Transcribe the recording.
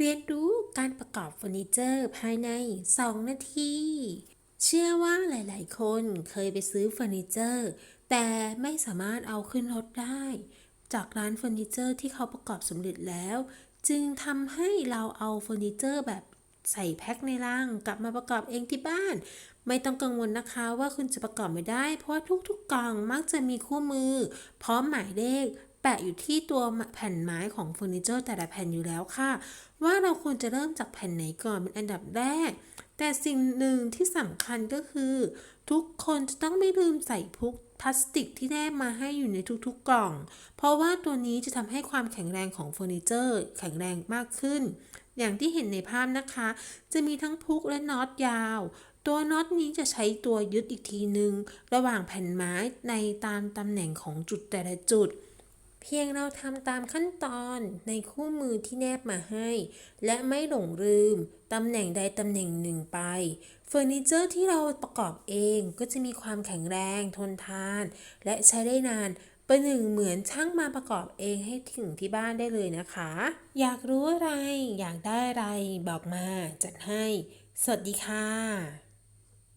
เรียนรู้การประกอบเฟอร์นิเจอร์ภายใน 2 นาที เชื่อว่าหลาย ๆ คนเคยไปซื้อเฟอร์นิเจอร์ แต่ไม่สามารถเอาขึ้นรถได้ จากร้านเฟอร์นิเจอร์ที่เขาประกอบสำเร็จแล้ว จึงทำให้เราเอาเฟอร์นิเจอร์แบบใส่แพ็คในลังกลับมาประกอบเองที่บ้าน ไม่ต้องกังวลนะคะว่าคุณจะประกอบไม่ได้ เพราะทุกๆกล่องมักจะมีคู่มือ พร้อมหมายเลข ปะอยู่ที่ตัวแผ่นไม้ของเฟอร์นิเจอร์แต่ละแผ่นอยู่แล้วค่ะ ว่าเราควรจะเริ่มจากแผ่นไหนก่อนเป็นอันดับแรก แต่สิ่งหนึ่งที่สำคัญก็คือ ทุกคนจะต้องไม่ลืมใส่พุกพลาสติกที่แนบมาให้อยู่ในทุกๆกล่อง เพราะว่าตัวนี้จะทำให้ความแข็งแรงของเฟอร์นิเจอร์ แข็งแรงมากขึ้น อย่างที่เห็นในภาพนะคะ จะมีทั้งพุกและน็อตยาว ตัวน็อตนี้จะใช้ตัวยึดอีกทีหนึ่งระหว่างแผ่นไม้ในตามตำแหน่งของจุดแต่ละจุด พียงเราทำตามขั้นตอนในคู่มือที่แนบมาให้ และไม่หลงลืมตำแหน่งใดตำแหน่งหนึ่งไป เฟอร์นิเจอร์ที่เราประกอบเองก็จะมีความแข็งแรงทนทาน และใช้ได้นานประหนึ่งเหมือนช่างมาประกอบเองให้ถึงที่บ้านได้เลยนะคะ อยากรู้อะไร อยากได้อะไรบอกมาจัดให้ สวัสดีค่ะ